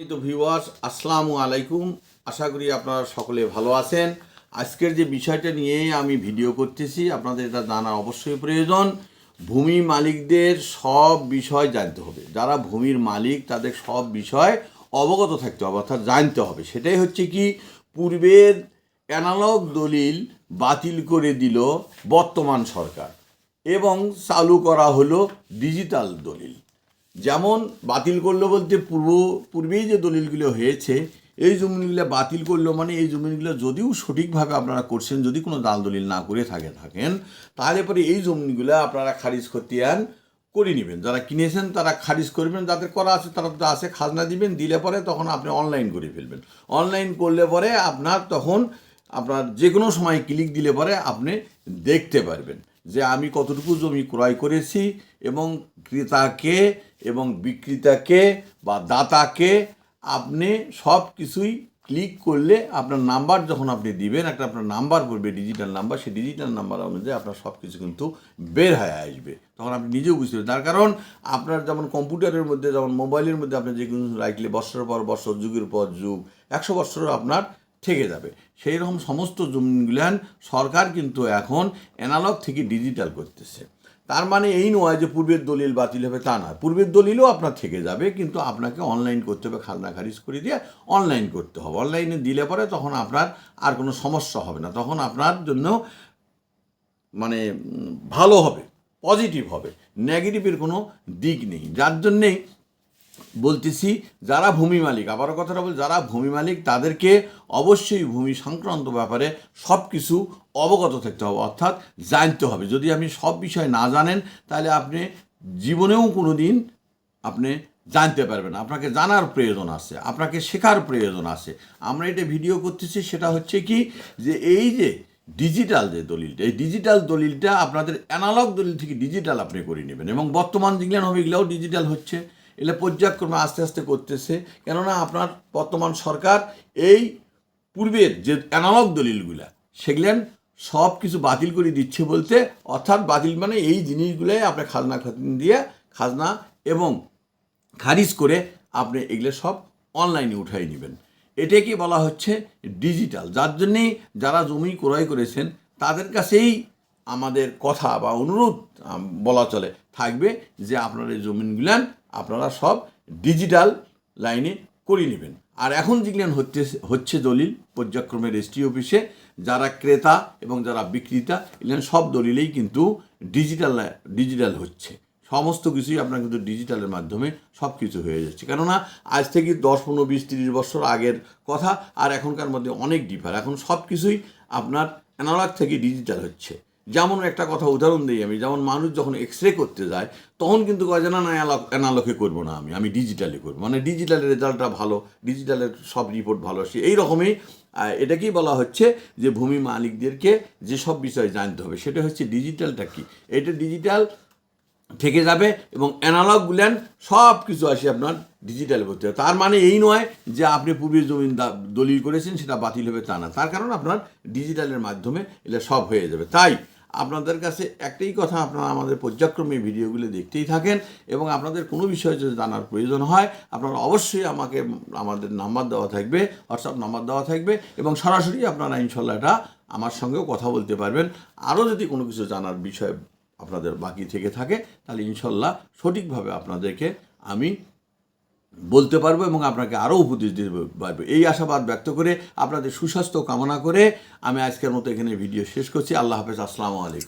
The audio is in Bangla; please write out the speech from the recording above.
তো ভিউয়ার্স আসসালামু আলাইকুম। আশা করি আপনারা সকলে ভালো আছেন। আজকের যে বিষয়টা নিয়ে আমি ভিডিও করতেছি, আপনাদের এটা জানা অবশ্যই প্রয়োজন। ভূমি মালিকদের সব বিষয় জানতে হবে। যারা ভূমির মালিক, তাদের সব বিষয় অবগত থাকতে হবে, অর্থাৎ জানতে হবে। সেটাই হচ্ছে কি, পূর্বের অ্যানালগ দলিল বাতিল করে দিল বর্তমান সরকার এবং চালু করা হলো ডিজিটাল দলিল। যেমন বাতিল করল বলতে পূর্ব, পূর্বেই যে দলিলগুলো হয়েছে, এই জমিনগুলো বাতিল করল মানে এই জমিনগুলো যদিও সঠিকভাবে আপনারা করছেন, যদি কোনো দাল দলিল না করে থাকে, থাকেন, তাহলে পরে এই জমিনগুলো আপনারা খারিজ আন করে নেবেন। যারা কিনেছেন তারা খারিজ করবেন, যাদের করা আছে তারা তো আছে, খাজনা দিবেন, দিলে পরে তখন আপনি অনলাইন করে ফেলবেন। অনলাইন করলে পরে আপনার তখন আপনার যে কোনো সময় ক্লিক দিলে পরে আপনি দেখতে পারবেন। যে আমি কতটুকু জমি ক্রয় করেছি এবং ক্রেতাকে এবং বিক্রেতাকে বা দাতাকে আপনি সব কিছুই ক্লিক করলে আপনার নাম্বার যখন আপনি দিবেন, একটা আপনার নাম্বার পড়বে ডিজিটাল নাম্বার, সেই ডিজিটাল নাম্বার অনুযায়ী আপনার সব কিছু কিন্তু বের হয়ে আসবে। তখন আপনি নিজেও বুঝতে পারবেন। তার কারণ আপনার যেমন কম্পিউটারের মধ্যে, যেমন মোবাইলের মধ্যে আপনি যে কোনো রাখলে বছরের পর বছর, যুগের পর যুগ, একশো বছরও আপনার থেকে যাবে। সেই রকম সমস্ত জমিগুলান সরকার কিন্তু এখন অ্যানালগ থেকে ডিজিটাল করতেছে। তার মানে এই নয় যে পূর্বের দলিল বাতিল হবে, তা নয়। পূর্বের দলিলও আপনার থেকে যাবে, কিন্তু আপনাকে অনলাইন করতে হবে, খাজনা খারিজ করে দিয়ে অনলাইন করতে হবে। অনলাইনে দিলে পরে তখন আপনার আর কোনো সমস্যা হবে না। তখন আপনার জন্য মানে ভালো হবে পজিটিভ হবে। নেগেটিভের কোনো দিক নেই। যার জন্যেই বলতেছি, যারা ভূমি মালিক, আবারও কথাটা বল, যারা ভূমি মালিক, তাদেরকে অবশ্যই ভূমি সংক্রান্ত ব্যাপারে সব কিছু অবগত থাকতে হবে, অর্থাৎ জানতে হবে। যদি আপনি সব বিষয় না জানেন, তাহলে আপনি জীবনেও কোনো দিন আপনি জানতে পারবেন। আপনাকে জানার প্রয়োজন আছে, আপনাকে শেখার প্রয়োজন আছে। আমরা এটা ভিডিও করতেছি, সেটা হচ্ছে কি যে এই যে ডিজিটাল যে দলিলটা, এই ডিজিটাল দলিলটা আপনাদের অ্যানালগ দলিল থেকে ডিজিটাল আপনি করে নেবেন এবং বর্তমান যেগুলো হবে, এগুলোও ডিজিটাল হচ্ছে। এগুলো পর্যায়ক্রমে আস্তে আস্তে করতেছে। কেননা আপনার বর্তমান সরকার এই পূর্বের যে অ্যানালগ দলিলগুলা, সেগুলেন সব কিছু বাতিল করে দিচ্ছে বলতে, অর্থাৎ বাতিল মানে এই জিনিসগুলোই আপনি খাজনা খাতিন দিয়ে খাজনা এবং খারিজ করে আপনি এগুলো সব অনলাইনে উঠাই নেবেন। এটাকে বলা হচ্ছে ডিজিটাল যার জন্যেই যারা জমি ক্রয় করেছেন, তাদের কাছেই আমাদের কথা বা অনুরোধ বলা চলে, থাকবে যে আপনার এই জমিনগুলান আপনারা সব ডিজিটাল লাইনে করে নেবেন। আর এখন যেগুলো হচ্ছে হচ্ছে দলিল, পর্যায়ক্রমে রেজিস্ট্রি অফিসে যারা ক্রেতা এবং যারা বিক্রেতা, এগুলো সব দলিলেই কিন্তু ডিজিটাল ডিজিটাল হচ্ছে। সমস্ত কিছুই আপনার কিন্তু ডিজিটালের মাধ্যমে সব কিছু হয়ে যাচ্ছে। কেননা আজ থেকে দশ, পনেরো, বিশ, তিরিশ বছর আগের কথা, আর এখনকার মধ্যে অনেক ডিফার এখন সব কিছুই আপনার অ্যানালগ থেকে ডিজিটাল হচ্ছে। যেমন একটা কথা উদাহরণ দিই আমি, যেমন মানুষ যখন এক্স রে করতে যায়, তখন কিন্তু কয় যে, না না অ্যানালগে করব না আমি আমি ডিজিটালে করব। মানে ডিজিটালের রেজাল্টটা ভালো ডিজিটালের সব রিপোর্ট ভালো আসে এই রকমই এটাকেই বলা হচ্ছে যে, ভূমি মালিকদেরকে যেসব বিষয়ে জানতে হবে, সেটা হচ্ছে ডিজিটালটা কি? এটা ডিজিটাল থেকে যাবে এবং অ্যানালগুলেন সব কিছু আসে আপনার ডিজিটাল করতে হবে তার মানে এই নয় যে, আপনি পূর্বের জমিন দলিল করেছেন, সেটা বাতিল হবে তা না। তার কারণ আপনার ডিজিটালের মাধ্যমে এটা সব হয়ে যাবে। তাই আপনাদের কাছে একটাই কথা, আপনারা আমাদের পর্যায়ক্রমে ভিডিওগুলো দেখতেই থাকেন এবং আপনাদের কোনো বিষয়ে যদি জানার প্রয়োজন হয়, আপনারা অবশ্যই আমাকে, আমাদের নাম্বার দেওয়া থাকবে, হোয়াটসঅ্যাপ নাম্বার দেওয়া থাকবে এবং সরাসরি আপনারা ইনশাল্লাহ এটা আমার সঙ্গেও কথা বলতে পারবেন। আরও যদি কোনো কিছু জানার বিষয় আপনাদের বাকি থেকে থাকে, তাহলে ইনশাল্লাহ সঠিকভাবে আপনাদেরকে আমি বলতে পারব এবং আপনাকে আরও উপদেশ দিতে পারব। এই আশাবাদ ব্যক্ত করে আপনাদের সুস্বাস্থ্য কামনা করে আমি আজকের মতো এখানে ভিডিও শেষ করছি। আল্লাহ হাফেজ। আসসালামু আলাইকুম।